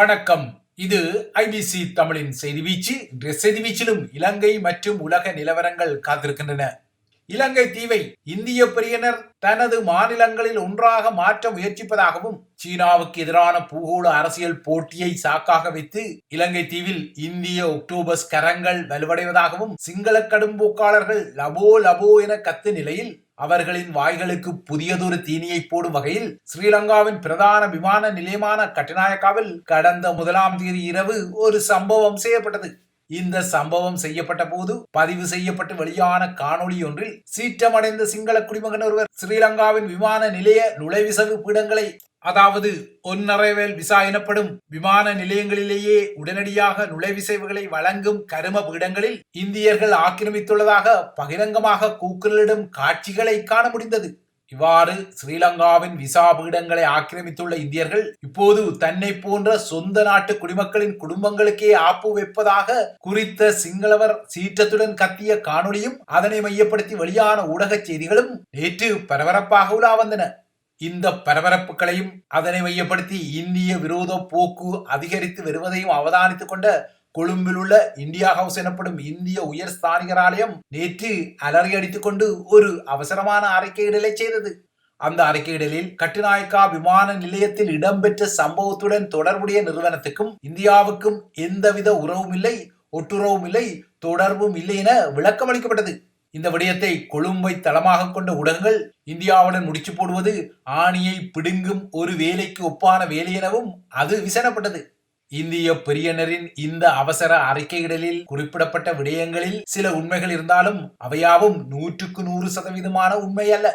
வணக்கம். இது ஐபிசி தமிழின் செய்தி வீச்சு. இன்றைய செய்தி வீச்சிலும் இலங்கை மற்றும் உலக நிலவரங்கள் காத்திருக்கின்றன. இலங்கை தீவை இந்திய பிரியனர் தனது மாநிலங்களில் ஒன்றாக மாற்ற முயற்சிப்பதாகவும் சீனாவுக்கு எதிரான பூகோள அரசியல் போட்டியை சாக்காக வைத்து இலங்கை தீவில் இந்திய ஒக்டோபஸ் கரங்கள் வலுவடைவதாகவும் சிங்கள கடும்போக்காளர்கள் லபோ லபோ என கத்து நிலையில் அவர்களின் வாய்களுக்கு புதியதொரு தீனியை போடும் வகையில் ஸ்ரீலங்காவின் பிரதான விமான நிலையமான கட்டுநாயக்காவில் கடந்த முதலாம் தேதி இரவு ஒரு சம்பவம் செய்யப்பட்டது. இந்த சம்பவம் செய்யப்பட்ட போது பதிவு செய்யப்பட்டு வெளியான காணொளி ஒன்றில் சீற்றமடைந்த சிங்கள குடிமகன் ஒருவர் ஸ்ரீலங்காவின் விமான நிலைய நுழைவிசவு பீடங்களை அதாவது ஒன்னரைவேல் விசா எனப்படும் விமான நிலையங்களிலேயே உடனடியாக நுழைவிசைவுகளை வழங்கும் கரும பீடங்களில் இந்தியர்கள் ஆக்கிரமித்துள்ளதாக பகிரங்கமாக கூக்குரலிடும் காட்சிகளை காண முடிந்தது. இவ்வாறு ஸ்ரீலங்காவின் விசா பீடங்களை ஆக்கிரமித்துள்ள இந்தியர்கள் இப்போது தன்னை போன்ற சொந்த நாட்டு குடிமக்களின் குடும்பங்களுக்கே ஆப்பு வைப்பதாக குறித்த சிங்களவர் சீற்றத்துடன் கத்திய காணொளியும் அதனை மையப்படுத்தி வெளியான ஊடக செய்திகளும் நேற்று பரபரப்பாக உலா வந்தன. இந்த பரபரப்புகளையும் அதனை மையப்படுத்தி இந்திய விரோத போக்கு அதிகரித்து வருவதையும் அவதானித்துக் கொண்ட கொழும்பில் உள்ள இந்தியா ஹவுஸ் எனப்படும் இந்திய உயர் ஸ்தானிகர் ஆலயம் நேற்று அலறி அடித்துக் கொண்டு ஒரு அவசரமான அறிக்கையிடலை செய்தது. அந்த அறிக்கையிடலில் கட்டுநாயக்கா விமான நிலையத்தில் இடம்பெற்ற சம்பவத்துடன் தொடர்புடைய நிறுவனத்துக்கும் இந்தியாவுக்கும் எந்தவித உறவும் இல்லை ஒட்டுறவும் இல்லை தொடர்பும் இல்லை என விளக்கம் அளிக்கப்பட்டது இந்த விடயத்தை கொழும்பை தளமாக கொண்ட ஊடகங்கள் இந்தியாவுடன் முடிச்சு போடுவது ஆணியை பிடுங்கும் ஒரு வேலைக்கு ஒப்பான வேலை எனவும் அது விசனப்பட்டது. இந்திய பெரியனரின் இந்த அவசர அறிக்கையிடலில் குறிப்பிடப்பட்ட விடயங்களில் சில உண்மைகள் இருந்தாலும் அவையாவும் நூற்றுக்கு நூறு சதவீதமான உண்மை அல்ல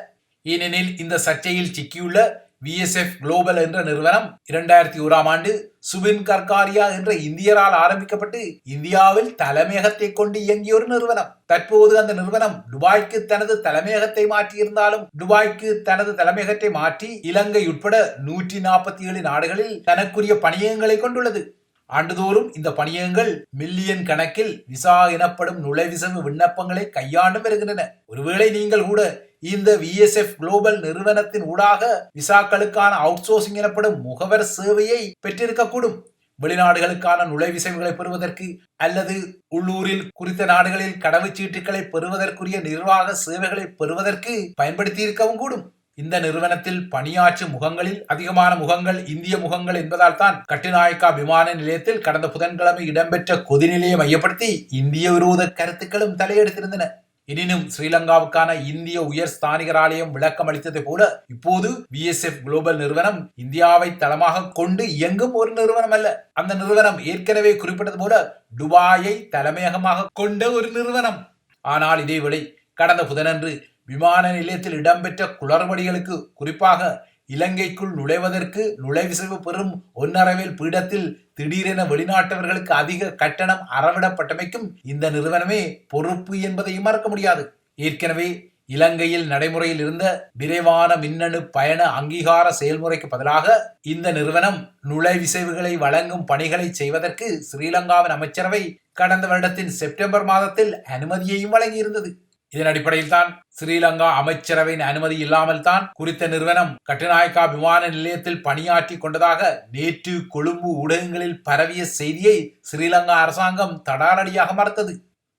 ஏனெனில் இந்த சர்ச்சையில் சிக்கியுள்ள விஎஸ்எஃப் குளோபல் என்ற நிறுவனம் இரண்டாயிரத்தி ஓராம் ஆண்டு சுபின் கர்காரியா என்ற இந்தியரால் ஆரம்பிக்கப்பட்டு இந்தியாவில் தலைமையகத்தை கொண்டு இயங்கிய ஒரு நிறுவனம். தற்போது அந்த நிறுவனம் துபாய்க்கு தனது தலைமையகத்தை மாற்றியிருந்தாலும் துபாய்க்கு தனது தலைமையகத்தை மாற்றி இலங்கை உட்பட நூற்றி நாற்பத்தி ஏழு நாடுகளில் தனக்குரிய பணியகங்களை கொண்டுள்ளது. ஆண்டுதோறும் இந்த பணியகங்கள் மில்லியன் கணக்கில் விசா எனப்படும் நுழைவிசவு விண்ணப்பங்களை கையாண்டு வருகின்றன. ஒருவேளை நீங்கள் கூட இந்த விஎஸ்எஃப் குளோபல் நிறுவனத்தின் ஊடாக விசாக்களுக்கான அவுட் சோர்சிங் எனப்படும் முகவர் சேவையை பெற்றிருக்கக்கூடும். வெளிநாடுகளுக்கான நுழைவிசைவுகளை பெறுவதற்கு அல்லது உள்ளூரில் குறித்த நாடுகளில் கடவுச்சீட்டுகளை பெறுவதற்குரிய நிர்வாக சேவைகளை பெறுவதற்கு பயன்படுத்தி இருக்கவும் கூடும். இந்த நிறுவனத்தில் பணியாற்றும் முகங்களில் அதிகமான முகங்கள் இந்திய முகங்கள் என்பதால் தான் கட்டுநாயக்கா விமான நிலையத்தில் கடந்த புதன்கிழமை இடம்பெற்ற கொதிநிலையை மையப்படுத்தி இந்திய விரோத கருத்துக்களும் தலையெடுத்திருந்தன. எனினும் ஸ்ரீலங்காவுக்கான இந்திய உயர் ஸ்தானிகர் ஆலயம் விளக்கம் அளித்ததை போல இப்போது பிஎஸ்எஃப் குளோபல் நிறுவனம் இந்தியாவை தளமாக கொண்டு இயங்கும் ஒரு நிறுவனம் அல்ல. அந்த நிறுவனம் ஏற்கனவே குறிப்பிட்டது போல துபாயை தலைமையகமாக கொண்ட ஒரு நிறுவனம். ஆனால் இதேவேளை கடந்த புதனன்று விமான நிலையத்தில் இடம்பெற்ற குளறுபடிகளுக்கு குறிப்பாக இலங்கைக்குள் நுழைவதற்கு நுழைவிசைவு பெறும் ஒன்னரவேல் பீடத்தில் திடீரென வெளிநாட்டவர்களுக்கு அதிக கட்டணம் அறவிடப்பட்டமைக்கும் இந்த நிறுவனமே பொறுப்பு என்பதையும் மறக்க முடியாது. ஏற்கனவே இலங்கையில் நடைமுறையில் இருந்த விரைவான மின்னணு பயண அங்கீகார செயல்முறைக்கு பதிலாக இந்த நிறுவனம் நுழைவிசைவுகளை வழங்கும் பணிகளை செய்வதற்கு ஸ்ரீலங்காவின் அமைச்சரவை கடந்த வருடத்தின் செப்டம்பர் மாதத்தில் அனுமதியையும் வழங்கியிருந்தது. இதன் அடிப்படையில் தான் ஸ்ரீலங்கா அமைச்சரவையின் அனுமதி இல்லாமல் தான் குறித்த நிறுவனம் கட்டுநாயக்கா விமான நிலையத்தில் பணியாற்றி கொண்டதாக நேற்று கொழும்பு ஊடகங்களில் பரவிய செய்தியை ஸ்ரீலங்கா அரசாங்கம் தடாலடியாக மறுத்தது.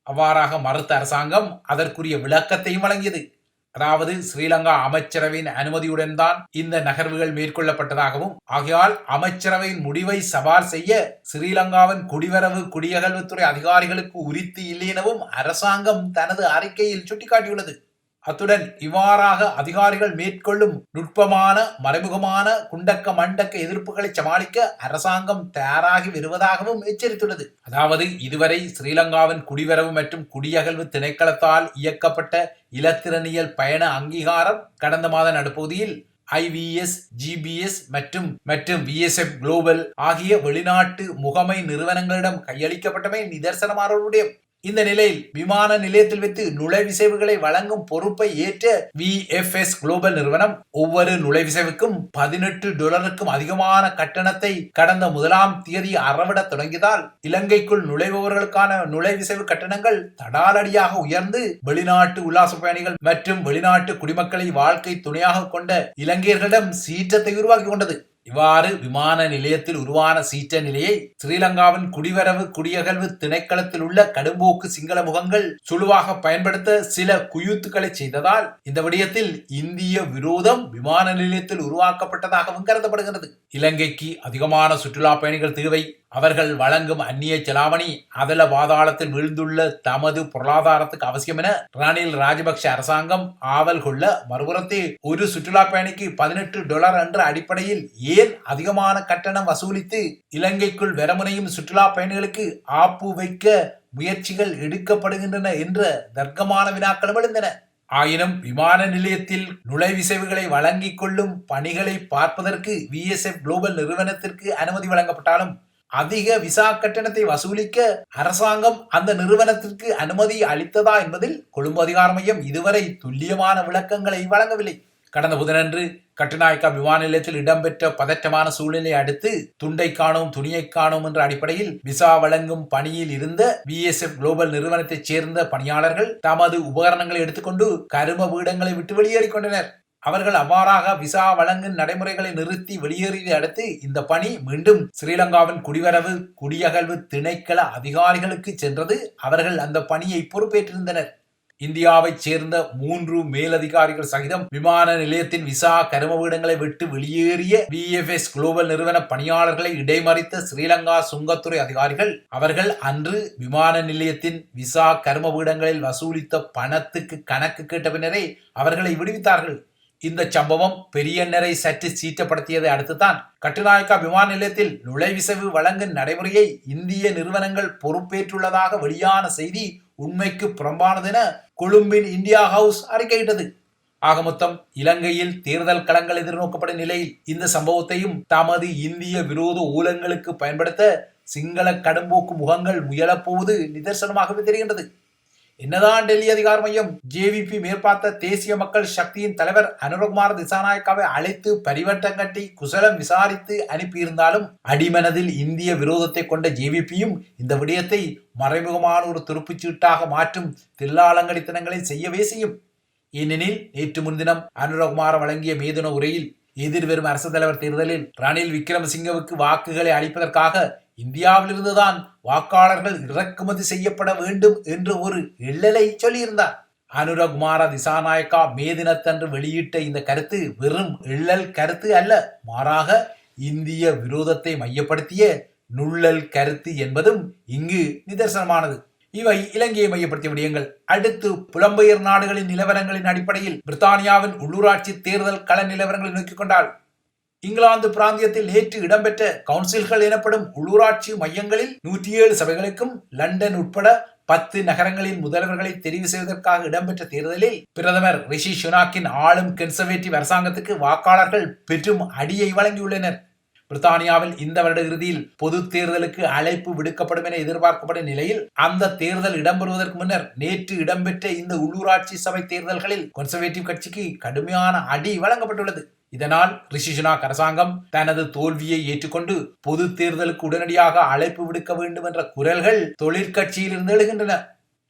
அவ்வாறாக மறுத்த அரசாங்கம் அதற்குரிய விளக்கத்தையும் வழங்கியது. அதாவது ஸ்ரீலங்கா அமைச்சரவையின் அனுமதியுடன் தான் இந்த நகர்வுகள் மேற்கொள்ளப்பட்டதாகவும் ஆகையால் அமைச்சரவையின் முடிவை சவால் செய்ய ஸ்ரீலங்காவின் குடிவரவு குடியகல்வுத்துறை அதிகாரிகளுக்கு உரித்து இல்லை எனவும் அரசாங்கம் தனது அறிக்கையில் சுட்டிக்காட்டியுள்ளது. அத்துடன் இவ்வாறாக அதிகாரிகள் மேற்கொள்ளும் நுட்பமான மறைமுகமான குண்டக்க மண்டக்க எதிர்ப்புகளை சமாளிக்க அரசாங்கம் தயாராகி வருவதாகவும் எச்சரித்துள்ளது. அதாவது இதுவரை ஸ்ரீலங்காவின் குடிவரவு மற்றும் குடியகல்வு திணைக்களத்தால் இயக்கப்பட்ட இலத்திரனியல் பயண அங்கீகாரம் கடந்த மாத நடுப்பகுதியில் ஐவிஎஸ் ஜிபிஎஸ் மற்றும் மற்றும் விஎஸ்எஃப் குளோபல் ஆகிய வெளிநாட்டு முகமை நிறுவனங்களிடம் கையளிக்கப்பட்டமை நிதர்சனமானவருடைய இந்த நிலையில் விமான நிலையத்தில் வைத்து நுழைவிசைவுகளை வழங்கும் பொறுப்பை ஏற்ற வி எஃப் எஸ் குளோபல் நிறுவனம் ஒவ்வொரு நுழைவிசைவுக்கும் பதினெட்டு டாலருக்கும் அதிகமான கட்டணத்தை கடந்த முதலாம் தேதி அறவிட தொடங்கியதால் இலங்கைக்குள் நுழைபவர்களுக்கான நுழைவிசைவு கட்டணங்கள் தடாலடியாக உயர்ந்து வெளிநாட்டு உல்லாச பயணிகள் மற்றும் வெளிநாட்டு குடிமக்களை வாழ்க்கை துணையாக கொண்ட இலங்கையர்களிடம் சீற்றத்தை உருவாக்கி கொண்டது. இவ்வாறு விமான நிலையத்தில் உருவான சீற்ற நிலையை ஸ்ரீலங்காவின் குடிவரவு குடியகழ்வு திணைக்களத்தில் உள்ள கடும்போக்கு சிங்கள முகங்கள் சுழுவாக பயன்படுத்த சில குயூத்துக்களை செய்ததால் இந்த விடயத்தில் இந்திய விரோதம் விமான நிலையத்தில் உருவாக்கப்பட்டதாகவும் கருதப்படுகிறது. இலங்கைக்கு அதிகமான சுற்றுலா பயணிகள் தேவை. அவர்கள் வழங்கும் அந்நிய செலாவணி அதல பாதாளத்தில் வீழ்ந்துள்ள தமது பொருளாதாரத்துக்கு அவசியம் என ரணில் ராஜபக்ஷ அரசாங்கம் ஆவல் கொள்ள மறுபுறத்தில் ஒரு சுற்றுலா பயணிக்கு பதினெட்டு டாலர் என்ற அடிப்படையில் ஏன் அதிகமான கட்டணம் வசூலித்து இலங்கைக்குள் வரமுனையும் சுற்றுலா பயணிகளுக்கு ஆப்பு வைக்க முயற்சிகள் எடுக்கப்படுகின்றன என்ற தர்க்கமான வினாக்களும் எழுந்தன. ஆயினும் விமான நிலையத்தில் நுழைவிசைவுகளை வழங்கிக் கொள்ளும் பணிகளை பார்ப்பதற்கு விஎஸ்எஃப் குளோபல் நிறுவனத்திற்கு அனுமதி வழங்கப்பட்டாலும் அதிக விசா கட்டணத்தை வசூலிக்க அரசாங்கம் அந்த நிறுவனத்திற்கு அனுமதி அளித்ததா என்பதில் கொழும்பு அதிகார மையம் இதுவரை துல்லியமான விளக்கங்களை வழங்கவில்லை. கடந்த புதனன்று கட்டுநாயக்கா விமான நிலையத்தில் இடம்பெற்ற பதற்றமான சூழ்நிலை அடுத்து துண்டை காணோம் துணியை காணோம் என்ற அடிப்படையில் விசா வழங்கும் பணியில் இருந்த பிஎஸ்எஃப் குளோபல் நிறுவனத்தைச் சேர்ந்த பணியாளர்கள் தமது உபகரணங்களை எடுத்துக்கொண்டு கரும வீடங்களை விட்டு வெளியேறிக் கொண்டனர். அவர்கள் அவ்வாறாக விசா வழங்கும் நடைமுறைகளை நிறுத்தி வெளியேறியதை அடுத்து இந்த பணி மீண்டும் ஸ்ரீலங்காவின் குடிவரவு குடியகழ்வு திணைக்கள அதிகாரிகளுக்கு சென்றது. அவர்கள் அந்த பணியை பொறுப்பேற்றிருந்தனர். இந்தியாவைச் சேர்ந்த மூன்று மேலதிகாரிகள் சகிதம் விமான நிலையத்தின் விசா கரும வீடங்களை விட்டு வெளியேறிய பிஎஃப்எஸ் குளோபல் நிறுவன பணியாளர்களை இடைமறித்த ஸ்ரீலங்கா சுங்கத்துறை அதிகாரிகள் அவர்கள் அன்று விமான நிலையத்தின் விசா கரும வீடங்களில் வசூலித்த பணத்துக்கு கணக்கு கேட்ட பின்னரே அவர்களை விடுவித்தார்கள். இந்த சம்பவம் பெரியண்ணரை சற்று சீற்றப்படுத்தியதை அடுத்துதான் கட்டுநாயக்கா விமான நிலையத்தில் நுழைவிசைவு வழங்கும் நடைமுறையை இந்திய நிறுவனங்கள் பொறுப்பேற்றுள்ளதாக வெளியான செய்தி உண்மைக்கு புறம்பானது என கொழும்பின் இந்தியா ஹவுஸ் அறிக்கையிட்டது. ஆக மொத்தம் இலங்கையில் தேர்தல் களங்கள் எதிர்நோக்கப்படும் நிலையில் இந்த சம்பவத்தையும் தமது இந்திய விரோத ஊலங்களுக்கு பயன்படுத்த சிங்கள கடும்போக்கு முகங்கள் முயலப்போவது நிதர்சனமாகவே தெரிகின்றது. என்னதான் டெல்லி அதிகார மையம் ஜேவிபி மேற்பார்த்த தேசிய மக்கள் சக்தியின் தலைவர் அனுரகுமார் திசாநாயக்காவை அழைத்து பரிவட்டம் கட்டி குசலம் விசாரித்து அனுப்பியிருந்தாலும் அடிமனதில் இந்திய விரோதத்தை கொண்ட ஜேவிபியும் இந்த விடயத்தை மறைமுகமான ஒரு துருப்புச்சீட்டாக மாற்றும் தில்லாலங்கடித்தனங்களை செய்யவே செய்யும். ஏனெனில் நேற்று முன்தினம் அனுரகுமார் வழங்கிய மேதுன உரையில் எதிர்வரும் அரசு தலைவர் தேர்தலில் ரணில் விக்ரமசிங்கவுக்கு வாக்குகளை அளிப்பதற்காக இந்தியாவிலிருந்துதான் வாக்காளர்கள் இறக்குமதி செய்யப்பட வேண்டும் என்று ஒரு எள்ளலை சொல்லியிருந்தார். அனுரகுமார திசாநாயக்கா மே தினத்தன்று வெளியிட்ட இந்த கருத்து வெறும் எள்ளல் கருத்து அல்ல. மாறாக இந்திய விரோதத்தை மையப்படுத்திய நுள்ளல் கருத்து என்பதும் இங்கு நிதர்சனமானது. இவை இலங்கையை மையப்படுத்திய விடயங்கள். அடுத்து புலம்பெயர் நாடுகளின் நிலவரங்களின் அடிப்படையில் பிரித்தானியாவின் உள்ளூராட்சி தேர்தல் கள நிலவரங்களை நோக்கிக் கொண்டால் இங்கிலாந்து பிராந்தியத்தில் நேற்று இடம்பெற்ற கவுன்சில்கள் எனப்படும் உள்ளூராட்சி மையங்களில் நூற்றி ஏழு சபைகளுக்கும் லண்டன் உட்பட பத்து நகரங்களின் முதல்வர்களை தெரிவு செய்வதற்காக இடம்பெற்ற தேர்தலில் பிரதமர் ரிஷி சுனாக்கின் ஆளும் கன்சர்வேட்டிவ் அரசாங்கத்துக்கு வாக்காளர்கள் பெற்றும் அடியை வழங்கியுள்ளனர். பிரித்தானியாவில் இந்த வருட இறுதியில் பொது தேர்தலுக்கு அழைப்பு விடுக்கப்படும் என எதிர்பார்க்கப்படும் நிலையில் அந்த தேர்தல் இடம்பெறுவதற்கு முன்னர் நேற்று இடம்பெற்ற இந்த உள்ளூராட்சி சபை தேர்தல்களில் கன்சர்வேட்டிவ் கட்சிக்கு கடுமையான அடி வழங்கப்பட்டுள்ளது. இதனால் ரிஷிஜுனாக் அரசாங்கம் தனது தோல்வியை ஏற்றுக்கொண்டு பொது தேர்தலுக்கு உடனடியாக அழைப்பு விடுக்க வேண்டும் என்ற குரல்கள் தொழிற்கட்சியிலிருந்து எழுகின்றன.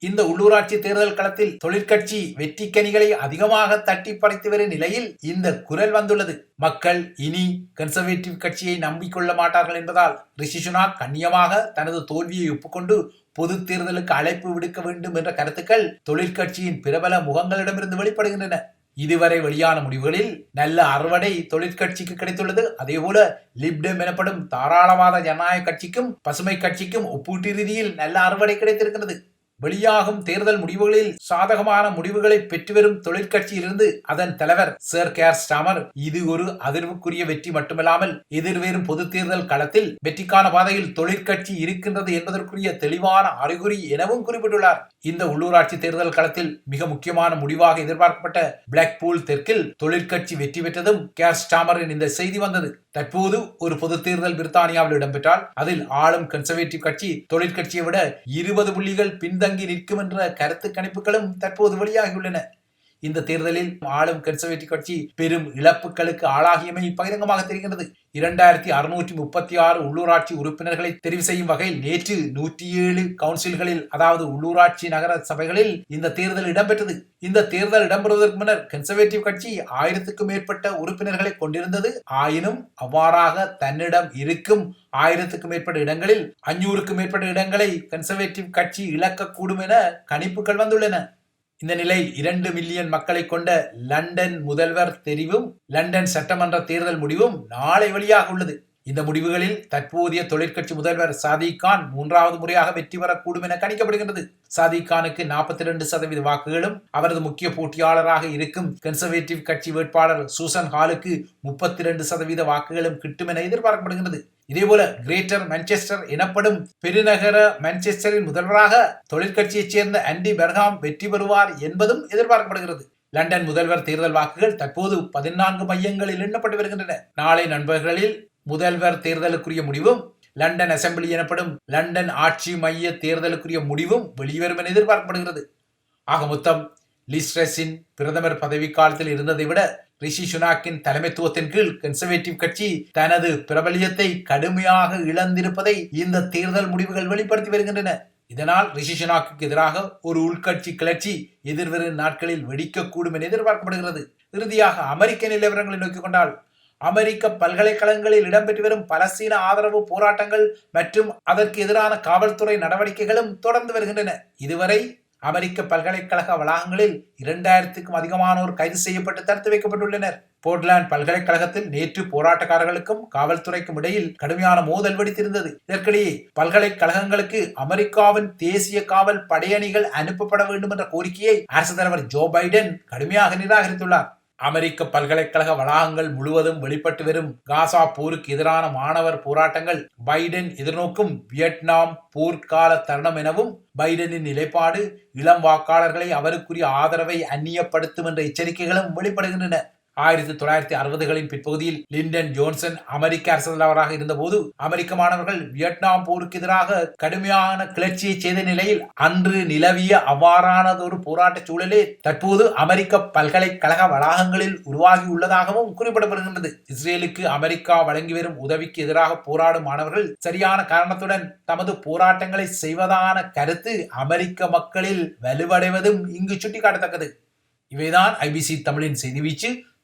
இந்த உள்ளூராட்சி தேர்தல் களத்தில் தொழிற்கட்சி வெற்றிக்கனிகளை அதிகமாக தட்டி படைத்து வரும் நிலையில் இந்த குரல் வந்துள்ளது. மக்கள் இனி கன்சர்வேட்டிவ் கட்சியை நம்பிக்கொள்ள மாட்டார்கள் என்பதால் ரிஷி சுனாக் கண்ணியமாக தனது தோல்வியை ஒப்புக்கொண்டு பொது தேர்தலுக்கு அழைப்பு விடுக்க வேண்டும் என்ற கருத்துக்கள் தொழிற்கட்சியின் பிரபல முகங்களிடமிருந்து வெளிப்படுகின்றன. இதுவரை வெளியான முடிவுகளில் நல்ல அறுவடை தொழிற்கட்சிக்கு கிடைத்துள்ளது. அதேபோல லிப்டம் எனப்படும் தாராளவாத ஜனநாயக கட்சிக்கும் பசுமை கட்சிக்கும் ஒப்பீட்டு ரீதியில் நல்ல அறுவடை கிடைத்திருக்கிறது. வெளியாகும் தேர்தல் முடிவுகளில் சாதகமான முடிவுகளை பெற்று வரும் தொழிற்கட்சியிலிருந்து அதன் தலைவர் சர் கேர் ஸ்டாமர். இது ஒரு அதிர்வுக்குரிய வெற்றி மட்டுமல்லாமல் எதிர்வேறும் பொது தேர்தல் களத்தில் வெற்றிக்கான பாதையில் தொழிற்கட்சி இருக்கின்றது என்பதற்குரிய தெளிவான அறிகுறி எனவும் குறிப்பிட்டுள்ளார். இந்த உள்ளூராட்சி தேர்தல் களத்தில் மிக முக்கியமான முடிவாக எதிர்பார்க்கப்பட்ட பிளாக் பூல் தெற்கில் தொழிற்கட்சி வெற்றி பெற்றதும் கேர் ஸ்டாமரின் இந்த செய்தி வந்தது. தற்போது ஒரு பொது தேர்தல் பிரித்தானியாவில் இடம்பெற்றால் அதில் ஆளும் கன்சர்வேட்டிவ் கட்சி தொழிற்கட்சியை விட இருபது புள்ளிகள் பின்தங்கி நிற்கும் என்ற கருத்து கணிப்புகளும் தற்போது வெளியாகியுள்ளன. இந்த தேர்தலில் ஆளும் கன்சர்வேட்டிவ் கட்சி பெரும் இழப்புகளுக்கு ஆளாகியமை பகிரங்கமாக தெரிகிறது இரண்டாயிரத்தி அறுநூற்றி முப்பத்தி ஆறு உள்ளூராட்சி உறுப்பினர்களை தெரிவு செய்யும் வகையில் நேற்று நூற்றி ஏழு கவுன்சில்களில் அதாவது உள்ளூராட்சி நகர சபைகளில் இந்த தேர்தல் இடம்பெற்றது. இந்த தேர்தல் இடம்பெறுவதற்கு முன்னர் கன்சர்வேட்டிவ் கட்சி ஆயிரத்துக்கும் மேற்பட்ட உறுப்பினர்களை கொண்டிருந்தது. ஆயினும் அவ்வாறாக தன்னிடம் இருக்கும் ஆயிரத்துக்கும் மேற்பட்ட இடங்களில் அஞ்சூறுக்கும் மேற்பட்ட இடங்களை கன்சர்வேட்டிவ் கட்சி இழக்கக்கூடும் என கணிப்புகள் வந்துள்ளன. இந்த நிலை இரண்டு மில்லியன் மக்களை கொண்ட லண்டன் முதல்வர் தெரிவும் லண்டன் சட்டமன்ற தேர்தல் முடிவும் நாளை வெளியாக உள்ளது. இந்த முடிவுகளில் தற்போதைய தொழிற்கட்சி முதல்வர் சாதிக் கான் மூன்றாவது முறையாக வெற்றி பெறக்கூடும் என கணிக்கப்படுகின்றது. சாதிக் கானுக்கு நாற்பத்தி ரெண்டு சதவீத வாக்குகளும் அவரது முக்கிய போட்டியாளராக இருக்கும் கன்சர்வேட்டிவ் கட்சி வேட்பாளர் சூசன் ஹாலுக்கு முப்பத்தி இரண்டு சதவீத வாக்குகளும் கிட்டும் என எதிர்பார்க்கப்படுகிறது இதேபோல கிரேட்டர் மான்செஸ்டர் எனப்படும் பெருநகர மான்செஸ்டரின் முதல்வராக தொழிற்கட்சியைச் சேர்ந்த ஆண்டி பெர்காம் வெற்றி பெறுவார் என்பதும் எதிர்பார்க்கப்படுகிறது. லண்டன் முதல்வர் தேர்தல் வாக்குகள் தற்போது பதினான்கு மையங்களில் எண்ணப்பட்டு வருகின்றன. நாளை நண்பர்களில் முதல்வர் தேர்தலுக்குரிய முடிவும் லண்டன் அசெம்பிளி எனப்படும் லண்டன் ஆட்சி மைய தேர்தலுக்குரிய முடிவும் வெளிவரும் என எதிர்பார்க்கப்படுகிறது. ஆக மொத்தம் லிஸ்ட்ரஸின் பிரதமர் பதவி காலத்தில் இருந்ததை விட ரிஷி சுனாக்கின் தலைமைத்துவத்தின் கீழ் கன்சர்வேட்டிவ் கட்சி தனது பிரபலியத்தை கடுமையாக இழந்திருப்பதை இந்த தேர்தல் முடிவுகள் வெளிப்படுத்தி வருகின்றன. இதனால் ரிஷி சுனாக்கு எதிராக ஒரு உள்கட்சி கிளர்ச்சி எதிர்வரும் நாட்களில் வெடிக்கக்கூடும் என எதிர்பார்க்கப்படுகிறது. இறுதியாக அமெரிக்க நிலவரங்களை நோக்கிக் கொண்டால் அமெரிக்க பல்கலைக்கழகங்களில் இடம்பெற்று வரும் பலஸ்தீன ஆதரவு போராட்டங்கள் மற்றும் அதற்கு எதிரான காவல்துறை நடவடிக்கைகளும் தொடர்ந்து வருகின்றன. இதுவரை அமெரிக்க பல்கலைக்கழக வளாகங்களில் இரண்டாயிரத்துக்கும் அதிகமானோர் கைது செய்யப்பட்டு தடுத்து வைக்கப்பட்டுள்ளனர். போர்ட்லாந்து பல்கலைக்கழகத்தில் நேற்று போராட்டக்காரர்களுக்கும் காவல்துறைக்கும் இடையில் கடுமையான மோதல் வெடித்திருந்தது. இதற்கிடையே பல்கலைக்கழகங்களுக்கு அமெரிக்காவின் தேசிய காவல் படையணிகள் அனுப்பப்பட வேண்டும் என்ற கோரிக்கையை அரசு தலைவர் ஜோ பைடன் கடுமையாக நிராகரித்துள்ளார். அமெரிக்க பல்கலைக்கழக வளாகங்கள் முழுவதும் வெளிப்பட்டு வரும் காசா போருக்கு எதிரான மாணவர் போராட்டங்கள் பைடன் எதிர்நோக்கும் வியட்நாம் போர்க்கால தருணம் எனவும் பைடனின் நிலைப்பாடு இளம் வாக்காளர்களை அவருக்குரிய ஆதரவை அந்நியப்படுத்தும் என்ற எச்சரிக்கைகளும் வெளிப்படுகின்றன. ஆயிரத்தி தொள்ளாயிரத்தி அறுபதுகளின் பிற்பகுதியில் லிண்டன் ஜோன்சன் அமெரிக்க அரசு தலைவராக இருந்தபோது அமெரிக்க மாணவர்கள் வியட்நாம் போருக்கு எதிராக கடுமையான கிளர்ச்சியை செய்த நிலையில் அன்று நிலவிய அவ்வாறானதொரு போராட்ட சூழலே தற்போது அமெரிக்க பல்கலைக்கழக வளாகங்களில் உருவாகியுள்ளதாகவும் குறிப்பிடப்படுகின்றது. இஸ்ரேலுக்கு அமெரிக்கா வழங்கி வரும் உதவிக்கு எதிராக போராடும் மாணவர்கள் சரியான காரணத்துடன் தமது போராட்டங்களை செய்வதான கருத்து அமெரிக்க மக்களில் வலுவடைவதும் இங்கு சுட்டிக்காட்டத்தக்கது. இவைதான் ஐபிசி தமிழின் செய்தி வீச்சு.